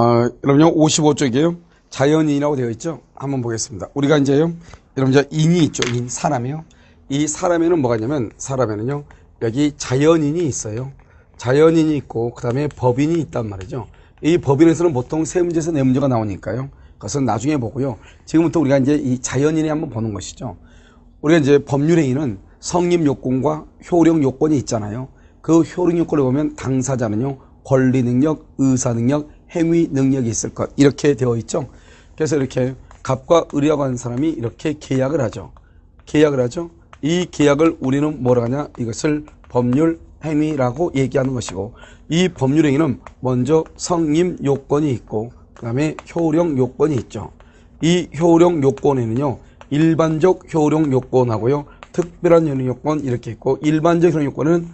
어, 여러분요, 55쪽이에요. 자연인이라고 되어 있죠? 한번 보겠습니다. 우리가 이제요, 여러분, 저 인이 있죠? 인, 사람이요. 이 사람에는 뭐가 있냐면, 사람에는요, 여기 자연인이 있어요. 자연인이 있고, 그 다음에 법인이 있단 말이죠. 이 법인에서는 보통 세 문제에서 네 문제가 나오니까요. 그것은 나중에 보고요. 지금부터 우리가 이제 이 자연인이 한번 보는 것이죠. 우리가 이제 법률행위는 성립 요건과 효력 요건이 있잖아요. 그 효력 요건을 보면 당사자는요, 권리 능력, 의사 능력, 행위 능력이 있을 것. 이렇게 되어 있죠. 그래서 이렇게 갑과 을이라고 하는 사람이 이렇게 계약을 하죠. 계약을 하죠. 이 계약을 우리는 뭐라 하냐? 이것을 법률 행위라고 얘기하는 것이고, 이 법률 행위는 먼저 성립 요건이 있고, 그 다음에 효력 요건이 있죠. 이 효력 요건에는요, 일반적 효력 요건하고요, 특별한 효력 요건 이렇게 있고, 일반적 효력 요건은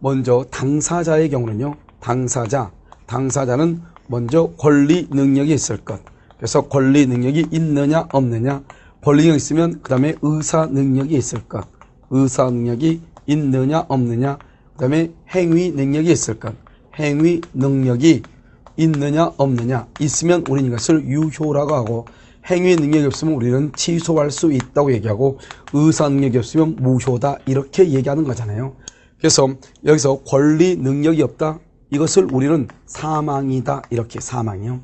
먼저 당사자의 경우는요, 당사자, 당사자는 먼저 권리 능력이 있을 것. 그래서 권리 능력이 있느냐 없느냐, 권리 능력이 있으면 그 다음에 의사 능력이 있을 것. 의사 능력이 있느냐 없느냐, 그 다음에 행위 능력이 있을 것. 행위 능력이 있느냐 없느냐 있으면 우리는 이것을 유효라고 하고 행위 능력이 없으면 우리는 취소할 수 있다고 얘기하고 의사 능력이 없으면 무효다 이렇게 얘기하는 거잖아요. 그래서 여기서 권리 능력이 없다 이것을 우리는 사망이다 이렇게 사망이요.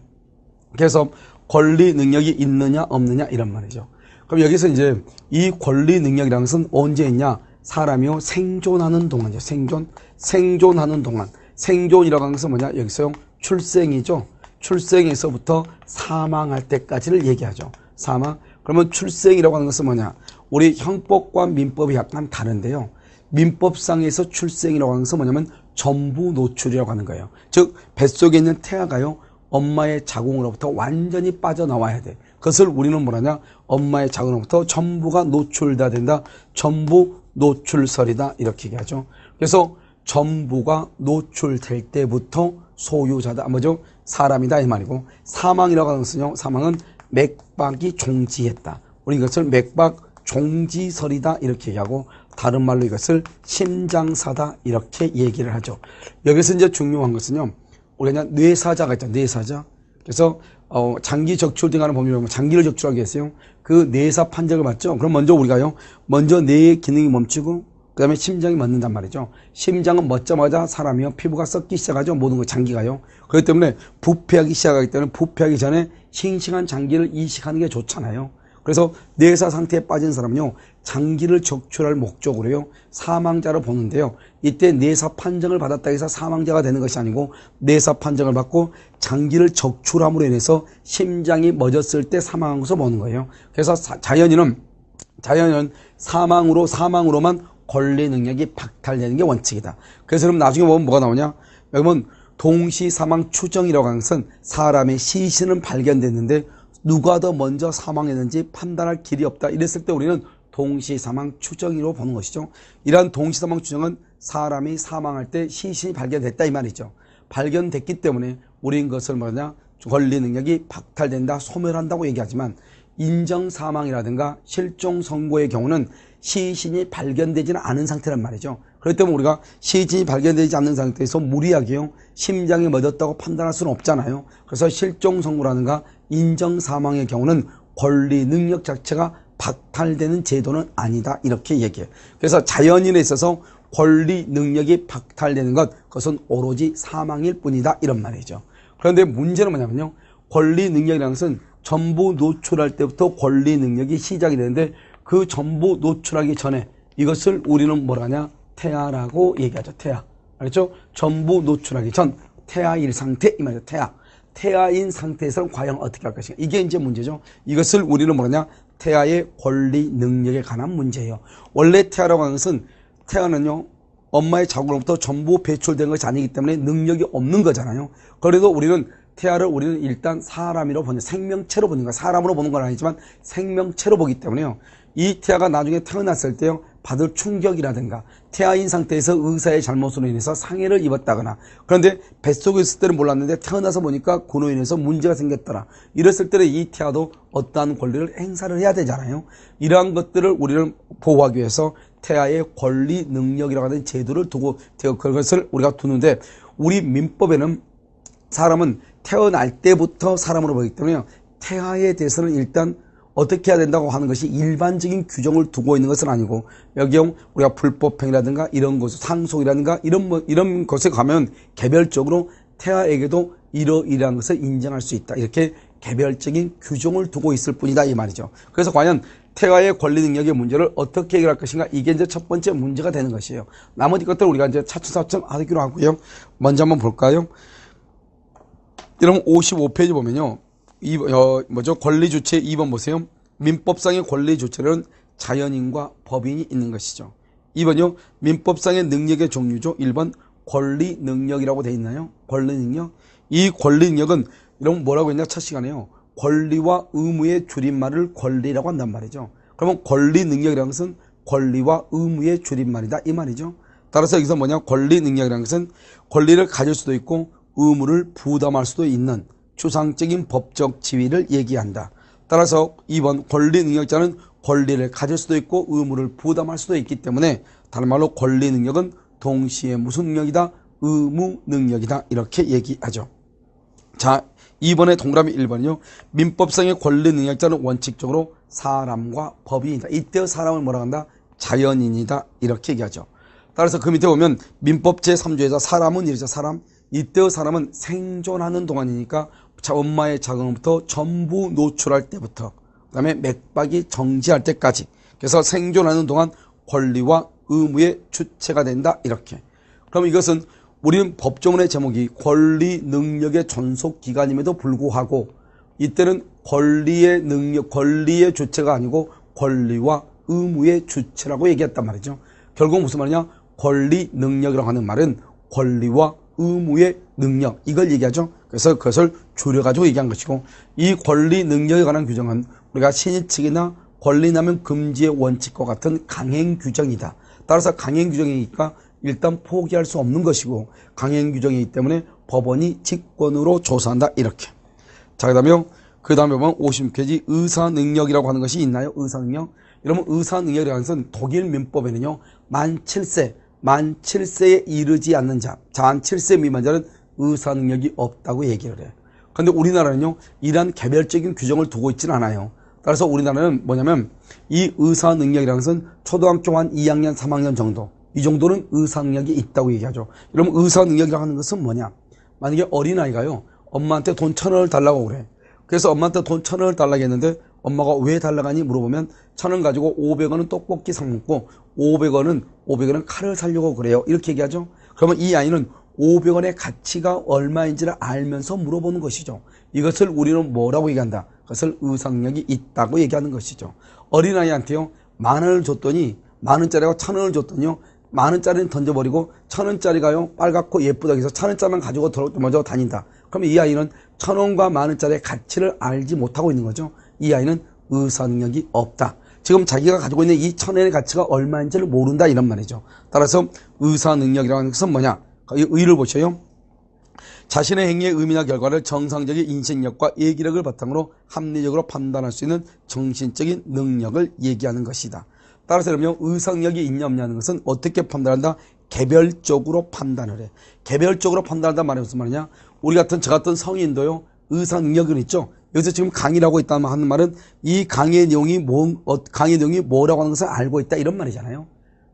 그래서 권리 능력이 있느냐 없느냐 이런 말이죠. 그럼 여기서 이제 이 권리 능력이라는 것은 언제 있냐? 사람이요 생존하는 동안이죠. 생존 생존하는 동안 생존이라고 하는 것은 뭐냐? 여기서 출생이죠. 출생에서부터 사망할 때까지를 얘기하죠. 사망. 그러면 출생이라고 하는 것은 뭐냐? 우리 형법과 민법이 약간 다른데요. 민법상에서 출생이라고 하는 것은 뭐냐면 전부 노출이라고 하는 거예요. 즉 뱃속에 있는 태아가요. 엄마의 자궁으로부터 완전히 빠져나와야 돼. 그것을 우리는 뭐라냐? 엄마의 자궁으로부터 전부가 노출돼야 된다. 전부 노출설이다. 이렇게 얘기하죠. 그래서 전부가 노출될 때부터 소유자다. 뭐죠? 사람이다. 이 말이고 사망이라고 하는 것은요. 사망은 맥박이 종지했다. 우리 이것을 맥박 종지설이다. 이렇게 얘기하고 다른 말로 이것을 심장사다. 이렇게 얘기를 하죠. 여기서 이제 중요한 것은요. 우리가 뇌사자가 있죠. 뇌사자. 그래서 어, 장기 적출 등하는 범위로 장기를 적출하게 했어요. 그 뇌사 판정을 받죠. 그럼 먼저 우리가요. 먼저 뇌의 기능이 멈추고 그 다음에 심장이 멎는단 말이죠. 심장은 멎자마자 사람이요. 피부가 썩기 시작하죠. 모든 거 장기가요. 그렇기 때문에 부패하기 시작하기 때문에 부패하기 전에 싱싱한 장기를 이식하는 게 좋잖아요. 그래서 뇌사 상태에 빠진 사람은요. 장기를 적출할 목적으로요. 사망자로 보는데요. 이때 뇌사 판정을 받았다 해서 사망자가 되는 것이 아니고 뇌사 판정을 받고 장기를 적출함으로 인해서 심장이 멎었을 때 사망한 것을 보는 거예요. 그래서 사- 자연인은 자연은 사망으로 사망으로만 권리 능력이 박탈되는 게 원칙이다. 그래서 그럼 나중에 보면 뭐가 나오냐? 보면 동시 사망 추정이라고 하는 것은 사람의 시신은 발견됐는데 누가 더 먼저 사망했는지 판단할 길이 없다. 이랬을 때 우리는 동시 사망 추정이로 보는 것이죠. 이러한 동시 사망 추정은 사람이 사망할 때 시신이 발견됐다 이 말이죠. 발견됐기 때문에 우리는 그것을 뭐냐? 권리 능력이 박탈된다, 소멸한다고 얘기하지만 인정 사망이라든가 실종 선고의 경우는 시신이 발견되지는 않은 상태란 말이죠. 그렇기 때문에 우리가 시신이 발견되지 않는 상태에서 무리하게요 심장이 멎었다고 판단할 수는 없잖아요. 그래서 실종 선고라든가 인정 사망의 경우는 권리 능력 자체가 박탈되는 제도는 아니다 이렇게 얘기해요. 그래서 자연인에 있어서 권리 능력이 박탈되는 것 그것은 오로지 사망일 뿐이다 이런 말이죠. 그런데 문제는 뭐냐면요. 권리 능력이라는 것은 전부 노출할 때부터 권리 능력이 시작이 되는데 그 전부 노출하기 전에 이것을 우리는 뭐라냐? 태아라고 얘기하죠. 태아. 알겠죠? 전부 노출하기 전 태아일 상태 이 말이죠. 태아. 태아인 상태에서는 과연 어떻게 할 것인가? 이게 이제 문제죠. 이것을 우리는 뭐냐? 태아의 권리 능력에 관한 문제예요. 원래 태아라고 하는 것은 태아는요. 엄마의 자궁으로부터 전부 배출된 것이 아니기 때문에 능력이 없는 거잖아요. 그래도 우리는 태아를 우리는 일단 사람이로 보는 생명체로 보는 거야. 사람으로 보는 건 아니지만 생명체로 보기 때문에요. 이 태아가 나중에 태어났을 때요. 받을 충격이라든가 태아인 상태에서 의사의 잘못으로 인해서 상해를 입었다거나 그런데 뱃속에 있을 때는 몰랐는데 태어나서 보니까 그로 인해서 문제가 생겼더라. 이랬을 때는 이 태아도 어떠한 권리를 행사를 해야 되잖아요. 이러한 것들을 우리를 보호하기 위해서 태아의 권리 능력이라고 하는 제도를 두고 그것을 우리가 두는데 우리 민법에는 사람은 태어날 때부터 사람으로 보기 때문에 태아에 대해서는 일단 어떻게 해야 된다고 하는 것이 일반적인 규정을 두고 있는 것은 아니고 여기용 우리가 불법행위라든가 이런 것, 상속이라든가 이런 뭐 이런 것에 가면 개별적으로 태아에게도 이러이러한 것을 인정할 수 있다. 이렇게 개별적인 규정을 두고 있을 뿐이다 이 말이죠. 그래서 과연 태아의 권리 능력의 문제를 어떻게 해결할 것인가 이게 이제 첫 번째 문제가 되는 것이에요. 나머지 것들 우리가 이제 차츰차츰 하기로 하고요. 먼저 한번 볼까요? 여러분 55페이지 보면요. 이, 어, 뭐죠? 권리 주체 2번 보세요. 민법상의 권리 주체는 자연인과 법인이 있는 것이죠. 2번요. 민법상의 능력의 종류죠. 1번 권리 능력이라고 돼 있나요? 권리 능력. 이 권리 능력은 이런 뭐라고 했냐? 첫 시간에요. 권리와 의무의 줄임말을 권리라고 한단 말이죠. 그러면 권리 능력이라는 것은 권리와 의무의 줄임말이다 이 말이죠. 따라서 여기서 뭐냐? 권리 능력이라는 것은 권리를 가질 수도 있고 의무를 부담할 수도 있는 추상적인 법적 지위를 얘기한다. 따라서 2번 권리 능력자는 권리를 가질 수도 있고 의무를 부담할 수도 있기 때문에 다른 말로 권리 능력은 동시에 무슨 능력이다? 의무 능력이다. 이렇게 얘기하죠. 자, 2번의 동그라미 1번이요. 민법상의 권리 능력자는 원칙적으로 사람과 법인이다. 이때 사람을 뭐라 한다? 자연인이다. 이렇게 얘기하죠. 따라서 그 밑에 보면 민법 제3조에서 사람은 이르죠. 사람. 이때의 사람은 생존하는 동안이니까 자, 엄마의 자궁부터 전부 노출할 때부터 그 다음에 맥박이 정지할 때까지. 그래서 생존하는 동안 권리와 의무의 주체가 된다 이렇게. 그럼 이것은 우리는 법조문의 제목이 권리 능력의 존속 기간임에도 불구하고 이때는 권리의 능력 권리의 주체가 아니고 권리와 의무의 주체라고 얘기했단 말이죠. 결국 무슨 말이냐? 권리 능력이라고 하는 말은 권리와 의무의 능력 이걸 얘기하죠. 그래서 그것을 줄여가지고 얘기한 것이고 이 권리 능력에 관한 규정은 우리가 신의칙이나 권리남용 금지의 원칙과 같은 강행 규정이다. 따라서 강행 규정이니까 일단 포기할 수 없는 것이고 강행 규정이기 때문에 법원이 직권으로 조사한다 이렇게. 자 그다음에 그 다음에 보면 56페이지 의사 능력이라고 하는 것이 있나요? 의사 능력. 여러분 의사 능력이라는 것은 독일 민법에는요 만 7세 만 7세에 이르지 않는 자, 만 7세 미만 자는 의사 능력이 없다고 얘기를 해요. 그런데 우리나라는요, 이러한 개별적인 규정을 두고 있지는 않아요. 따라서 우리나라는 뭐냐면 이 의사 능력이라는 것은 초등학교 한 2학년, 3학년 정도, 이 정도는 의사 능력이 있다고 얘기하죠. 여러분 의사 능력이라고 하는 것은 뭐냐? 만약에 어린아이가요, 엄마한테 돈 천 원을 달라고 그래. 그래서 엄마한테 돈 천 원을 달라고 했는데 엄마가 왜 달라가니 물어보면 천 원 가지고 500원은 떡볶이 사 먹고 500원은 500원은 칼을 살려고 그래요. 이렇게 얘기하죠. 그러면 이 아이는 500원의 가치가 얼마인지를 알면서 물어보는 것이죠. 이것을 우리는 뭐라고 얘기한다? 그것을 의상력이 있다고 얘기하는 것이죠. 어린아이한테요. 만 원을 줬더니 만 원짜리가 천 원을 줬더니요. 만 원짜리는 던져버리고 천 원짜리가요. 빨갛고 예쁘다 해서 천 원짜리만 가지고 먼저 다닌다. 그러면 이 아이는 천 원과 만 원짜리의 가치를 알지 못하고 있는 거죠. 이 아이는 의사 능력이 없다. 지금 자기가 가지고 있는 이 천원의 가치가 얼마인지를 모른다 이런 말이죠. 따라서 의사 능력이라는 것은 뭐냐? 이 의를 보셔요. 자신의 행위의 의미나 결과를 정상적인 인식력과 예기력을 바탕으로 합리적으로 판단할 수 있는 정신적인 능력을 얘기하는 것이다. 따라서 그러면 의상력이 있냐 없냐는 것은 어떻게 판단한다? 개별적으로 판단을 해. 개별적으로 판단한다 말이 무슨 말이냐? 우리 같은 저 같은 성인도요. 의사 능력은 있죠. 여기서 지금 강의라고 있다면 하는 말은 이 강의의 내용이 뭐, 어, 강의 내용이 뭐라고 하는 것을 알고 있다 이런 말이잖아요.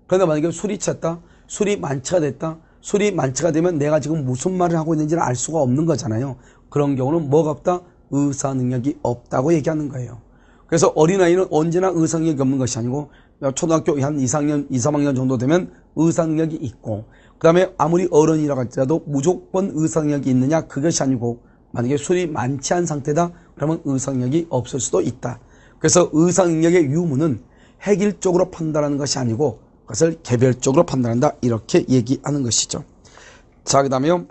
그런데 만약에 술이 찼다, 술이 만취가 됐다, 술이 만취가 되면 내가 지금 무슨 말을 하고 있는지를 알 수가 없는 거잖아요. 그런 경우는 뭐가 없다? 의사 능력이 없다고 얘기하는 거예요. 그래서 어린아이는 언제나 의사 능력이 없는 것이 아니고 초등학교 한 2, 3학년, 2, 3학년 정도 되면 의사 능력이 있고 그 다음에 아무리 어른이라고 할지라도 무조건 의사 능력이 있느냐 그것이 아니고 만약에 술이 만취한 상태다 그러면 의상력이 없을 수도 있다. 그래서 의상력의 유무는 획일적으로 판단하는 것이 아니고 그 것을 개별적으로 판단한다. 이렇게 얘기하는 것이죠. 자, 그 다음에요.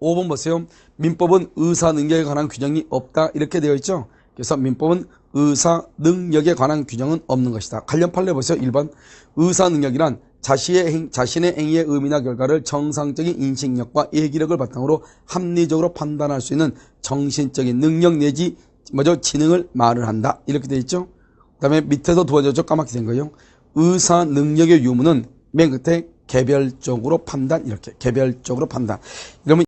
5번 보세요. 민법은 의사 능력에 관한 규정이 없다. 이렇게 되어 있죠. 그래서 민법은 의사 능력에 관한 규정은 없는 것이다. 관련 판례 보세요. 1번. 의사 능력이란 자신의, 행, 자신의 행위의 의미나 결과를 정상적인 인식력과 예기력을 바탕으로 합리적으로 판단할 수 있는 정신적인 능력 내지 뭐죠 지능을 말을 한다 이렇게 되어 있죠. 그 다음에 밑에서 두 번째 까맣게 된 거예요. 의사 능력의 유무는 맨 끝에 개별적으로 판단 이렇게 개별적으로 판단. 이러면